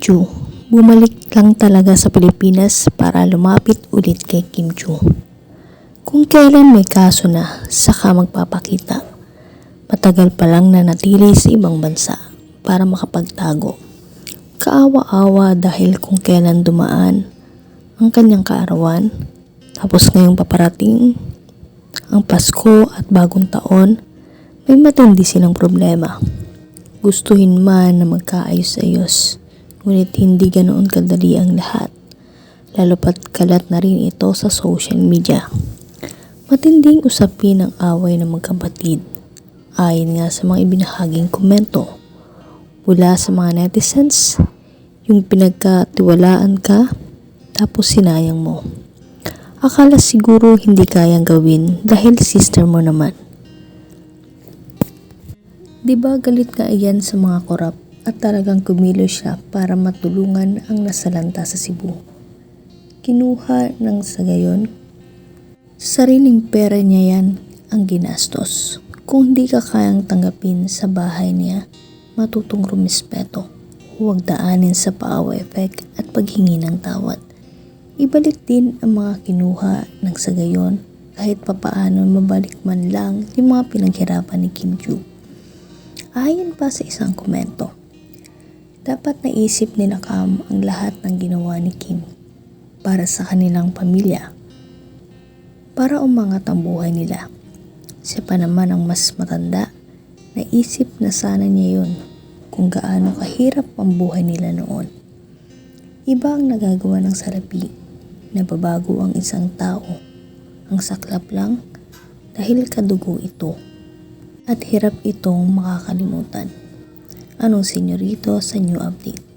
Chu, bumalik lang talaga sa Pilipinas para lumapit ulit kay Kim. Kung kailan may kaso na, saka magpapakita. Matagal pa lang na natili sa ibang bansa para makapagtago. Kaawa-awa dahil kung kailan dumaan ang kanyang kaarawan. Tapos ngayong paparating ang Pasko at bagong taon, may matindi silang problema. Gustuhin man na magkaayos-ayos, ngunit hindi ganoon kadali ang lahat. Lalo pat kalat na rin ito sa social media. Matinding usapin ang away ng magkapatid. Ayon nga sa mga ibinahaging komento mula sa mga netizens, yung pinagkatiwalaan ka, tapos sinayang mo. Akala siguro hindi kayang gawin dahil sister mo naman. Di ba galit ka iyan sa mga korap at talagang kumilos siya para matulungan ang nasalanta sa Cebu. Kinuha ng sa gayon, sariling pera niya yan ang ginastos. Kung hindi ka kayang tanggapin sa bahay niya, matutong rumispeto. Huwag daanin sa paawa effect at paghingi ng tawad. Ibalik din ang mga kinuha ng sa gayon kahit papaano mabalik man lang yung mga pinaghirapan ni Kim Joo. Ayon pa sa isang komento, dapat naisip ni Nakam ang lahat ng ginawa ni Kim para sa kanilang pamilya para umangat ang buhay nila. Siya pa naman ang mas matanda, naisip na sana niya yun kung gaano kahirap ang buhay nila noon. Iba ang nagagawa ng salapi na babago ang isang tao. Ang saklap lang dahil kadugo ito at hirap itong makakalimutan. Anong senyorito sa new update?